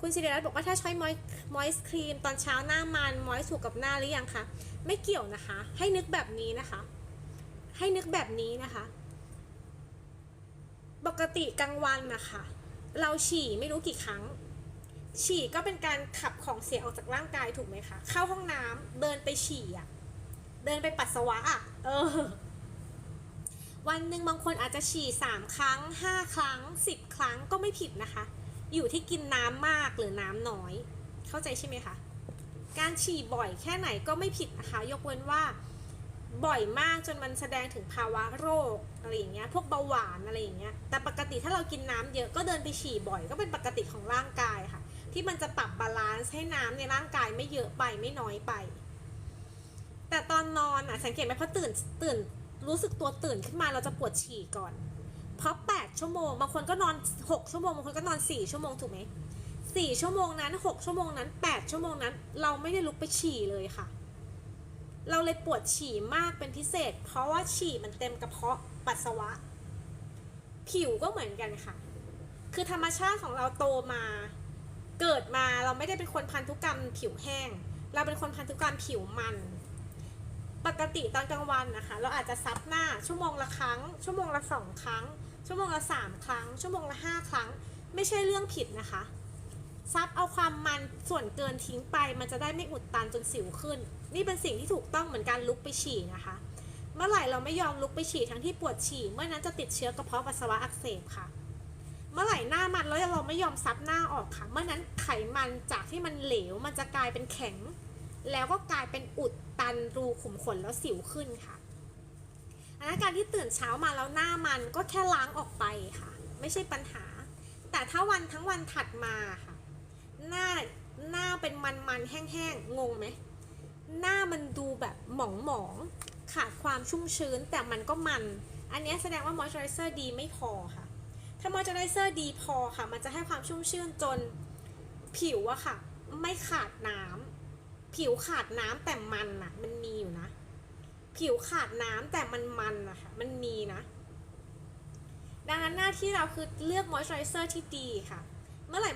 คุณสิริรัตน์บอกว่าถ้าใช้มอยมอยส์ครีมตอนเช้าหน้ามันมอยส์ถูกกับหน้าหรือยังคะไม่เกี่ยวนะคะ ให้นึกแบบนี้นะคะ ให้นึกแบบนี้นะคะ ปกติกลางวันนะคะเราฉี่ไม่รู้กี่ครั้ง ฉี่ก็เป็นการขับของเสียออกจากร่างกายถูกไหมคะ เข้าห้องน้ำเดินไปฉี่อะเดินไปปัสสาวะอะเออ วันหนึ่งบางคนอาจจะฉี่สามครั้งห้าครั้งสิบครั้งก็ไม่ผิดนะคะ อยู่ที่กินน้ำมากหรือน้ำน้อย เข้าใจใช่ไหมคะ การฉี่บ่อยแค่ไหนก็ไม่ผิดนะคะ ยกเว้นว่าบ่อยมากจนมันแสดงถึงภาวะโรคอะไรอย่างเงี้ย พวกเบาหวานอะไรอย่างเงี้ย แต่ปกติถ้าเรากินน้ำเยอะก็เดินไปฉี่บ่อย ก็เป็นปกติของร่างกายค่ะ ที่มันจะปรับบาลานซ์ให้น้ำในร่างกายไม่เยอะไปไม่น้อยไป แต่ตอนนอนอะสังเกตไหมพอตื่นตื่นรู้สึกตัวตื่นขึ้นมาเราจะปวดฉี่ก่อนเพราะ8 ชั่วโมง บางคนก็นอน 6 ชั่วโมง บางคนก็นอน 4 ชั่วโมง ถูกไหม4ชั่วโมงนั้น 6 ชั่วโมงนั้น 8 ชั่วโมงนั้น เราไม่ได้ลุกไปฉี่เลยค่ะ เราเลยปวดฉี่มากเป็นพิเศษ เพราะว่าฉี่มันเต็มกระเพาะปัสสาวะ ผิวก็เหมือนกันค่ะ คือธรรมชาติของเราโตมา เกิดมาเราไม่ได้เป็นคนพันธุกรรม ผิวแห้ง เราเป็นคนพันธุกรรมผิวมันปกติตอนกลางวันนะคะ เราอาจจะซับหน้าชั่วโมงละครั้ง ชั่วโมงละสองครั้ง ชั่วโมงละสามครั้ง ชั่วโมงละห้าครั้ง ไม่ใช่เรื่องผิดนะคะ ซับเอาความมันส่วนเกินทิ้งไป มันจะได้ไม่อุดตันจนสิวขึ้น นี่เป็นสิ่งที่ถูกต้องเหมือนการลุกไปฉี่นะคะ เมื่อไหร่เราไม่ยอมลุกไปฉี่ทั้งที่ปวดฉี่ เมื่อนั้นจะติดเชื้อกระเพาะปัสสาวะอักเสบค่ะ เมื่อไหร่หน้ามันแล้วเราไม่ยอมซับหน้าออกค่ะ เมื่อนั้นไขมันจากที่มันเหลว มันจะกลายเป็นแข็ง แล้วก็กลายเป็นอุดตันรูขุมขนแล้วสิวขึ้นค่ะ อันนั้นการที่ตื่นเช้ามาแล้วหน้ามันก็แค่ล้างออกไปค่ะ ไม่ใช่ปัญหา แต่ถ้าวันทั้งวันถัดมาค่ะ หน้าหน้าเป็นมันมันแห้งๆงงไหมหน้ามันดูแบบหมองหมองขาดความชุ่มชื้นแต่มันก็มัน อันนี้แสดงว่ามอยส์เจอไรเซอร์ดีไม่พอค่ะ ถ้ามอยส์เจอไรเซอร์ดีพอค่ะ มันจะให้ความชุ่มชื้นจนผิวอะค่ะ ไม่ขาดน้ำผิวขาดน้ำแต่มันอะมันมีอยู่นะ ผิวขาดน้ำแต่มันมันอะค่ะมันมีนะ ดังนั้นหน้าที่เราคือเลือกมอยส์เจอไรเซอร์ที่ดีค่ะ เมื่อไหร่